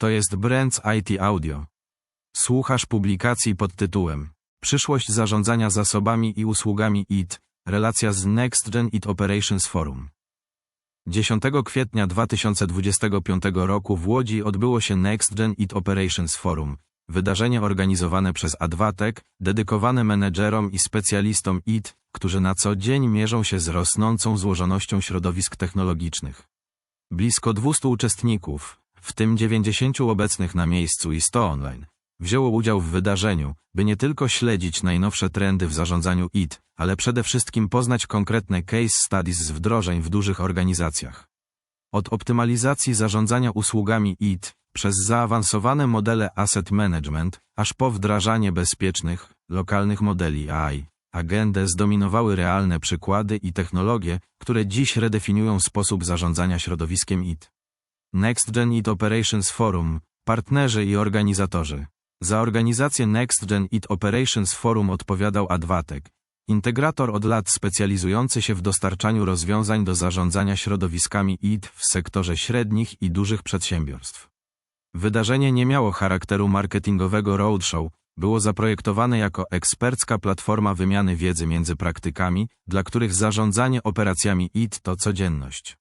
To jest Brands IT Audio. Słuchasz publikacji pod tytułem Przyszłość zarządzania zasobami i usługami IT, relacja z Next Gen IT Operations Forum. 10 kwietnia 2025 roku w Łodzi odbyło się Next Gen IT Operations Forum, wydarzenie organizowane przez Adwatek, dedykowane menedżerom i specjalistom IT, którzy na co dzień mierzą się z rosnącą złożonością środowisk technologicznych. Blisko 200 uczestników, w tym 90 obecnych na miejscu i 100 online, wzięło udział w wydarzeniu, by nie tylko śledzić najnowsze trendy w zarządzaniu IT, ale przede wszystkim poznać konkretne case studies z wdrożeń w dużych organizacjach. Od optymalizacji zarządzania usługami IT, przez zaawansowane modele asset management, aż po wdrażanie bezpiecznych, lokalnych modeli AI, agendę zdominowały realne przykłady i technologie, które dziś redefiniują sposób zarządzania środowiskiem IT. Next Gen IT Operations Forum, partnerzy i organizatorzy. Za organizację Next Gen IT Operations Forum odpowiadał Adwatek, integrator od lat specjalizujący się w dostarczaniu rozwiązań do zarządzania środowiskami IT w sektorze średnich i dużych przedsiębiorstw. Wydarzenie nie miało charakteru marketingowego roadshow, było zaprojektowane jako ekspercka platforma wymiany wiedzy między praktykami, dla których zarządzanie operacjami IT to codzienność.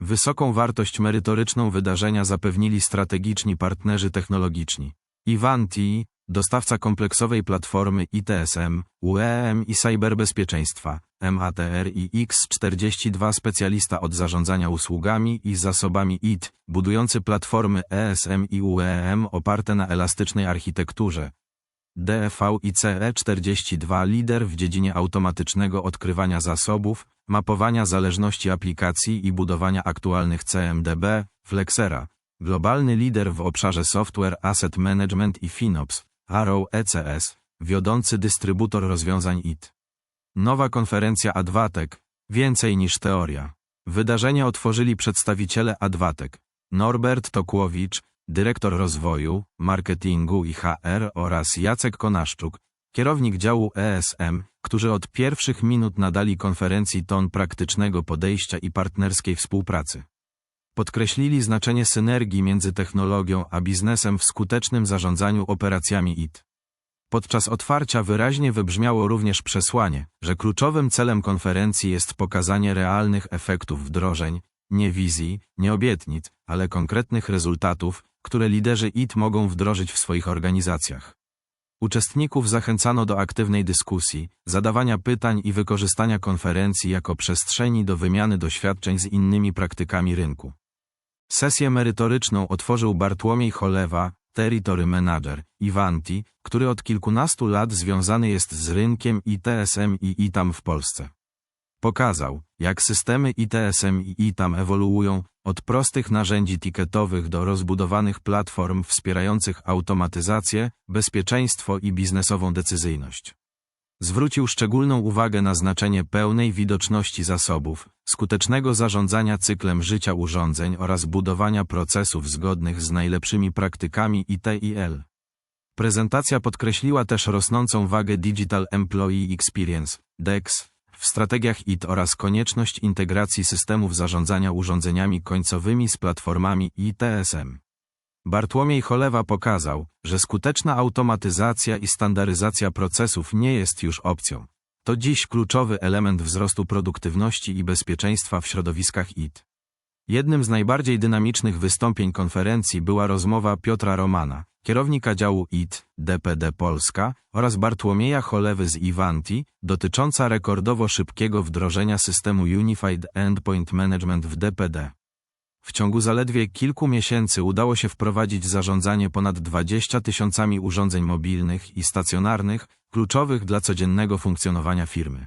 Wysoką wartość merytoryczną wydarzenia zapewnili strategiczni partnerzy technologiczni. Ivanti, dostawca kompleksowej platformy ITSM, UEM i cyberbezpieczeństwa, MATR i X42 specjalista od zarządzania usługami i zasobami IT, budujący platformy ESM i UEM oparte na elastycznej architekturze. DFV i CE42 lider w dziedzinie automatycznego odkrywania zasobów, mapowania zależności aplikacji i budowania aktualnych CMDB, Flexera, globalny lider w obszarze Software Asset Management i FinOps, Arrow ECS, wiodący dystrybutor rozwiązań IT. Nowa konferencja Adwatek, więcej niż teoria. Wydarzenie otworzyli przedstawiciele Adwatek, Norbert Tokłowicz, dyrektor rozwoju, marketingu i HR oraz Jacek Konaszczuk, kierownik działu ESM, którzy od pierwszych minut nadali konferencji ton praktycznego podejścia i partnerskiej współpracy. Podkreślili znaczenie synergii między technologią a biznesem w skutecznym zarządzaniu operacjami IT. Podczas otwarcia wyraźnie wybrzmiało również przesłanie, że kluczowym celem konferencji jest pokazanie realnych efektów wdrożeń, nie wizji, nie obietnic, ale konkretnych rezultatów, które liderzy IT mogą wdrożyć w swoich organizacjach. Uczestników zachęcano do aktywnej dyskusji, zadawania pytań i wykorzystania konferencji jako przestrzeni do wymiany doświadczeń z innymi praktykami rynku. Sesję merytoryczną otworzył Bartłomiej Cholewa, Territory Manager, Ivanti, który od kilkunastu lat związany jest z rynkiem ITSM i ITAM w Polsce. Pokazał, jak systemy ITSM i ITAM ewoluują od prostych narzędzi ticketowych do rozbudowanych platform wspierających automatyzację, bezpieczeństwo i biznesową decyzyjność. Zwrócił szczególną uwagę na znaczenie pełnej widoczności zasobów, skutecznego zarządzania cyklem życia urządzeń oraz budowania procesów zgodnych z najlepszymi praktykami ITIL. Prezentacja podkreśliła też rosnącą wagę Digital Employee Experience, DEX, w strategiach IT oraz konieczność integracji systemów zarządzania urządzeniami końcowymi z platformami ITSM. Bartłomiej Cholewa pokazał, że skuteczna automatyzacja i standaryzacja procesów nie jest już opcją. To dziś kluczowy element wzrostu produktywności i bezpieczeństwa w środowiskach IT. Jednym z najbardziej dynamicznych wystąpień konferencji była rozmowa Piotra Romana, kierownika działu IT, DPD Polska oraz Bartłomieja Cholewy z Ivanti, dotycząca rekordowo szybkiego wdrożenia systemu Unified Endpoint Management w DPD. W ciągu zaledwie kilku miesięcy udało się wprowadzić zarządzanie ponad 20 tysiącami urządzeń mobilnych i stacjonarnych, kluczowych dla codziennego funkcjonowania firmy.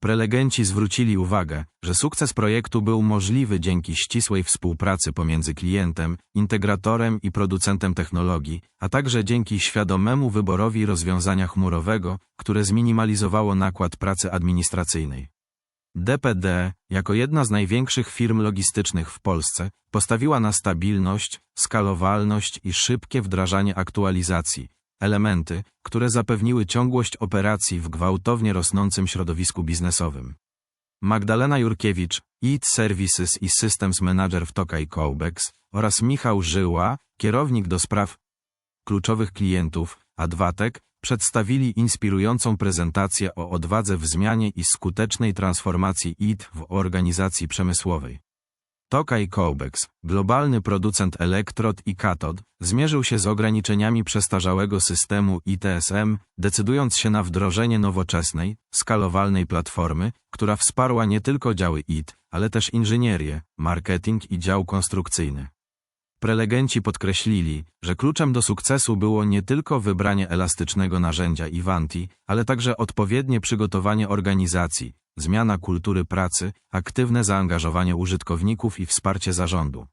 Prelegenci zwrócili uwagę, że sukces projektu był możliwy dzięki ścisłej współpracy pomiędzy klientem, integratorem i producentem technologii, a także dzięki świadomemu wyborowi rozwiązania chmurowego, które zminimalizowało nakład pracy administracyjnej. DPD, jako jedna z największych firm logistycznych w Polsce, postawiła na stabilność, skalowalność i szybkie wdrażanie aktualizacji, elementy, które zapewniły ciągłość operacji w gwałtownie rosnącym środowisku biznesowym. Magdalena Jurkiewicz, IT Services i Systems Manager w Tokaj Cobex oraz Michał Żyła, kierownik do spraw kluczowych klientów, Adwatek, przedstawili inspirującą prezentację o odwadze w zmianie i skutecznej transformacji IT w organizacji przemysłowej. Tokaj Cobex, globalny producent elektrod i katod, zmierzył się z ograniczeniami przestarzałego systemu ITSM, decydując się na wdrożenie nowoczesnej, skalowalnej platformy, która wsparła nie tylko działy IT, ale też inżynierię, marketing i dział konstrukcyjny. Prelegenci podkreślili, że kluczem do sukcesu było nie tylko wybranie elastycznego narzędzia Ivanti, ale także odpowiednie przygotowanie organizacji, zmiana kultury pracy, aktywne zaangażowanie użytkowników i wsparcie zarządu.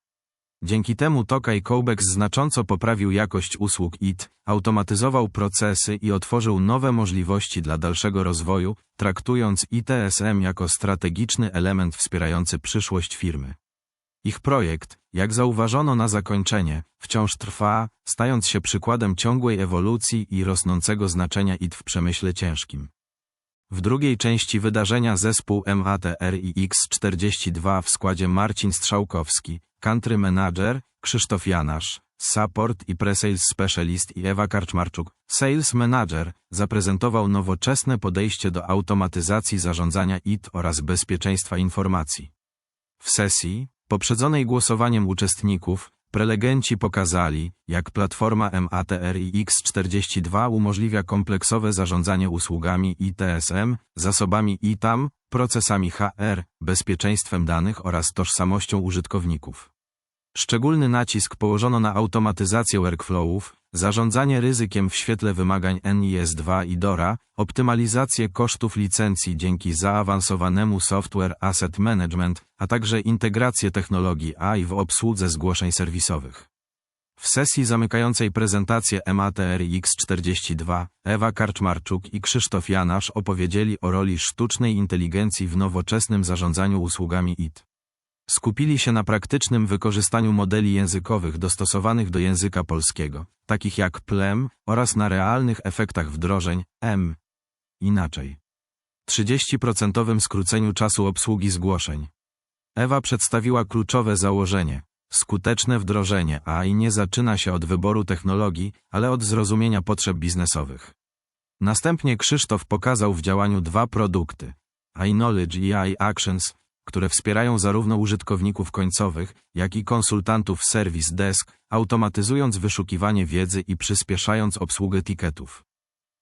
Dzięki temu Tokaj Cobex znacząco poprawił jakość usług IT, automatyzował procesy i otworzył nowe możliwości dla dalszego rozwoju, traktując ITSM jako strategiczny element wspierający przyszłość firmy. Ich projekt, jak zauważono na zakończenie, wciąż trwa, stając się przykładem ciągłej ewolucji i rosnącego znaczenia IT w przemyśle ciężkim. W drugiej części wydarzenia zespół MATR i X42 w składzie Marcin Strzałkowski, Country Manager, Krzysztof Janasz, Support i Presales Specialist i Ewa Karczmarczuk, Sales Manager, zaprezentował nowoczesne podejście do automatyzacji zarządzania IT oraz bezpieczeństwa informacji. W sesji, poprzedzonej głosowaniem uczestników, prelegenci pokazali, jak platforma MATR i X42 umożliwia kompleksowe zarządzanie usługami ITSM, zasobami ITAM, procesami HR, bezpieczeństwem danych oraz tożsamością użytkowników. Szczególny nacisk położono na automatyzację workflowów, zarządzanie ryzykiem w świetle wymagań NIS2 i DORA, optymalizację kosztów licencji dzięki zaawansowanemu software asset management, a także integrację technologii AI w obsłudze zgłoszeń serwisowych. W sesji zamykającej prezentację MATR X42, Ewa Karczmarczuk i Krzysztof Janasz opowiedzieli o roli sztucznej inteligencji w nowoczesnym zarządzaniu usługami IT. Skupili się na praktycznym wykorzystaniu modeli językowych dostosowanych do języka polskiego, takich jak PLEM, oraz na realnych efektach wdrożeń M. Inaczej. 30% skróceniu czasu obsługi zgłoszeń. Ewa przedstawiła kluczowe założenie. Skuteczne wdrożenie AI nie zaczyna się od wyboru technologii, ale od zrozumienia potrzeb biznesowych. Następnie Krzysztof pokazał w działaniu dwa produkty: iKnowledge i iActions, które wspierają zarówno użytkowników końcowych, jak i konsultantów Service Desk, automatyzując wyszukiwanie wiedzy i przyspieszając obsługę tiketów.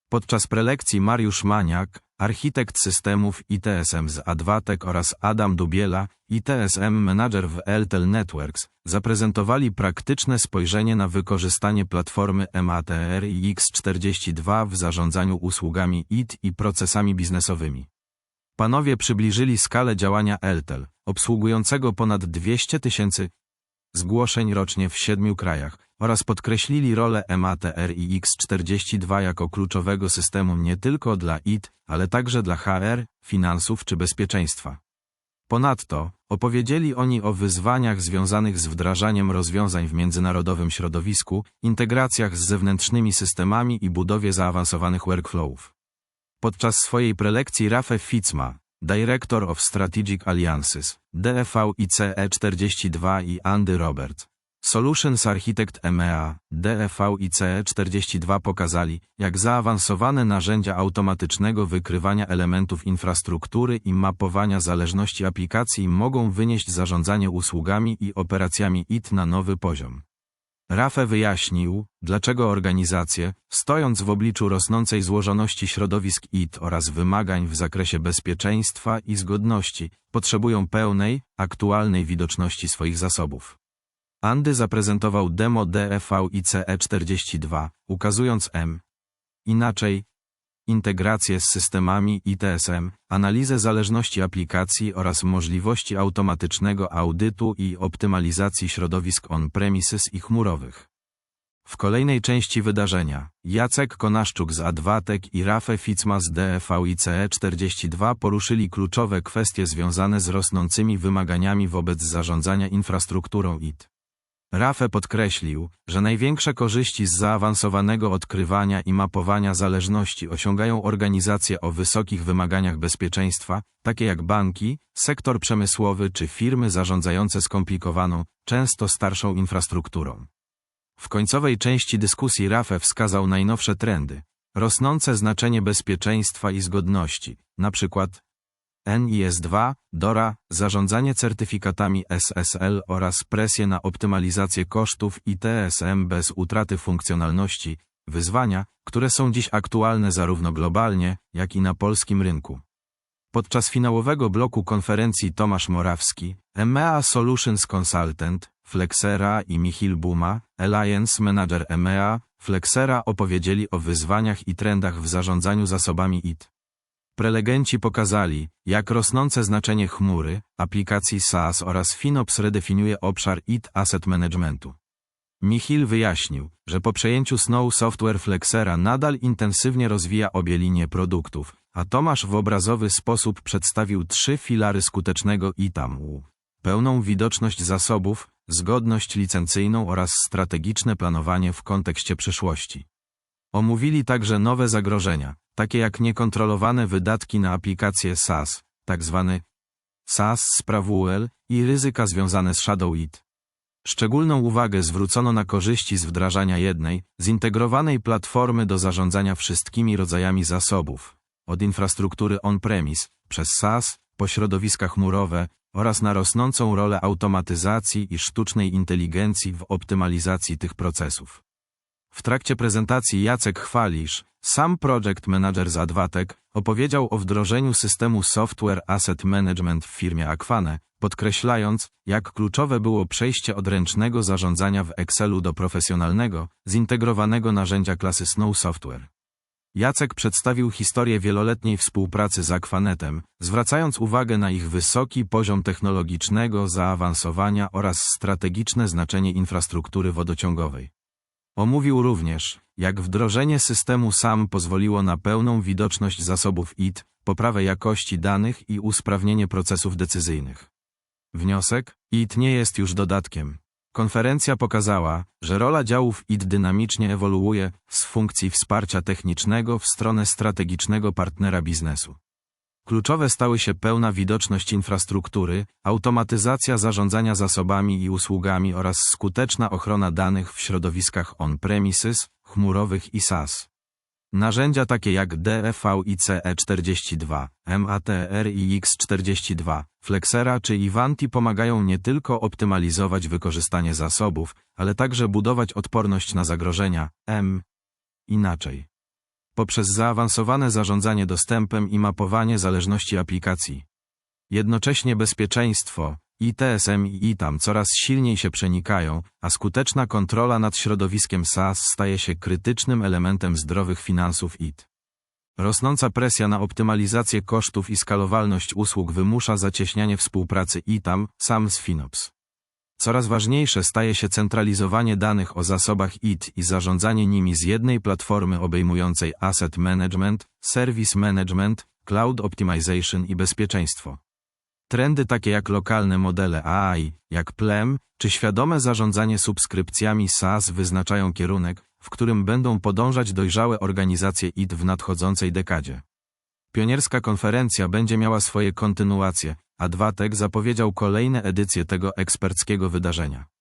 Podczas prelekcji Mariusz Maniak, architekt systemów ITSM z Adwatek oraz Adam Dubiela, ITSM Manager w Eltel Networks, zaprezentowali praktyczne spojrzenie na wykorzystanie platformy MATR i X42 w zarządzaniu usługami IT i procesami biznesowymi. Panowie przybliżyli skalę działania Eltel, obsługującego ponad 200 tysięcy zgłoszeń rocznie w siedmiu krajach, oraz podkreślili rolę MATR i X42 jako kluczowego systemu nie tylko dla IT, ale także dla HR, finansów czy bezpieczeństwa. Ponadto, opowiedzieli oni o wyzwaniach związanych z wdrażaniem rozwiązań w międzynarodowym środowisku, integracjach z zewnętrznymi systemami i budowie zaawansowanych workflowów. Podczas swojej prelekcji Rafe Fitzma, Director of Strategic Alliances, DFVICE 42 i Andy Robert, Solutions Architect EMEA, DFVICE 42 pokazali, jak zaawansowane narzędzia automatycznego wykrywania elementów infrastruktury i mapowania zależności aplikacji mogą wynieść zarządzanie usługami i operacjami IT na nowy poziom. Rafe wyjaśnił, dlaczego organizacje, stojąc w obliczu rosnącej złożoności środowisk IT oraz wymagań w zakresie bezpieczeństwa i zgodności, potrzebują pełnej, aktualnej widoczności swoich zasobów. Andy zaprezentował demo DFV ICE 42, ukazując M. Inaczej, integrację z systemami ITSM, analizę zależności aplikacji oraz możliwości automatycznego audytu i optymalizacji środowisk on-premises i chmurowych. W kolejnej części wydarzenia Jacek Konaszczuk z Adwatek i Rafe Fitzma z DFVICE 42 poruszyli kluczowe kwestie związane z rosnącymi wymaganiami wobec zarządzania infrastrukturą IT. Rafe podkreślił, że największe korzyści z zaawansowanego odkrywania i mapowania zależności osiągają organizacje o wysokich wymaganiach bezpieczeństwa, takie jak banki, sektor przemysłowy czy firmy zarządzające skomplikowaną, często starszą infrastrukturą. W końcowej części dyskusji Rafe wskazał najnowsze trendy, rosnące znaczenie bezpieczeństwa i zgodności, przykład NIS2, DORA, zarządzanie certyfikatami SSL oraz presję na optymalizację kosztów i TSM bez utraty funkcjonalności, wyzwania, które są dziś aktualne zarówno globalnie, jak i na polskim rynku. Podczas finałowego bloku konferencji Tomasz Morawski, EMEA Solutions Consultant, Flexera i Michil Buma, Alliance Manager EMEA, Flexera opowiedzieli o wyzwaniach i trendach w zarządzaniu zasobami IT. Prelegenci pokazali, jak rosnące znaczenie chmury, aplikacji SaaS oraz FinOps redefiniuje obszar IT Asset Managementu. Michil wyjaśnił, że po przejęciu Snow Software Flexera nadal intensywnie rozwija obie linie produktów, a Tomasz w obrazowy sposób przedstawił trzy filary skutecznego ITAM-u. Pełną widoczność zasobów, zgodność licencyjną oraz strategiczne planowanie w kontekście przyszłości. Omówili także nowe zagrożenia, takie jak niekontrolowane wydatki na aplikacje SaaS, tzw. SaaS sprawuel i ryzyka związane z Shadow IT. Szczególną uwagę zwrócono na korzyści z wdrażania jednej, zintegrowanej platformy do zarządzania wszystkimi rodzajami zasobów, od infrastruktury on-premise, przez SaaS, po środowiska chmurowe oraz na rosnącą rolę automatyzacji i sztucznej inteligencji w optymalizacji tych procesów. W trakcie prezentacji Jacek Chwalisz, sam project manager z Adwatek, opowiedział o wdrożeniu systemu Software Asset Management w firmie Aquane, podkreślając, jak kluczowe było przejście od ręcznego zarządzania w Excelu do profesjonalnego, zintegrowanego narzędzia klasy Snow Software. Jacek przedstawił historię wieloletniej współpracy z Aquanetem, zwracając uwagę na ich wysoki poziom technologicznego zaawansowania oraz strategiczne znaczenie infrastruktury wodociągowej. Omówił również, jak wdrożenie systemu SAM pozwoliło na pełną widoczność zasobów IT, poprawę jakości danych i usprawnienie procesów decyzyjnych. Wniosek? IT nie jest już dodatkiem. Konferencja pokazała, że rola działów IT dynamicznie ewoluuje z funkcji wsparcia technicznego w stronę strategicznego partnera biznesu. Kluczowe stały się pełna widoczność infrastruktury, automatyzacja zarządzania zasobami i usługami oraz skuteczna ochrona danych w środowiskach on-premises, chmurowych i SaaS. Narzędzia takie jak DFVICE42, MATR i X42, Flexera czy Ivanti pomagają nie tylko optymalizować wykorzystanie zasobów, ale także budować odporność na zagrożenia, M. Inaczej poprzez zaawansowane zarządzanie dostępem i mapowanie zależności aplikacji. Jednocześnie bezpieczeństwo, ITSM i ITAM coraz silniej się przenikają, a skuteczna kontrola nad środowiskiem SaaS staje się krytycznym elementem zdrowych finansów IT. Rosnąca presja na optymalizację kosztów i skalowalność usług wymusza zacieśnianie współpracy ITAM, SAM z FinOps. Coraz ważniejsze staje się centralizowanie danych o zasobach IT i zarządzanie nimi z jednej platformy obejmującej asset management, service management, cloud optimization i bezpieczeństwo. Trendy takie jak lokalne modele AI, jak PLEM, czy świadome zarządzanie subskrypcjami SaaS wyznaczają kierunek, w którym będą podążać dojrzałe organizacje IT w nadchodzącej dekadzie. Pionierska konferencja będzie miała swoje kontynuacje, Adwatek zapowiedział kolejne edycje tego eksperckiego wydarzenia.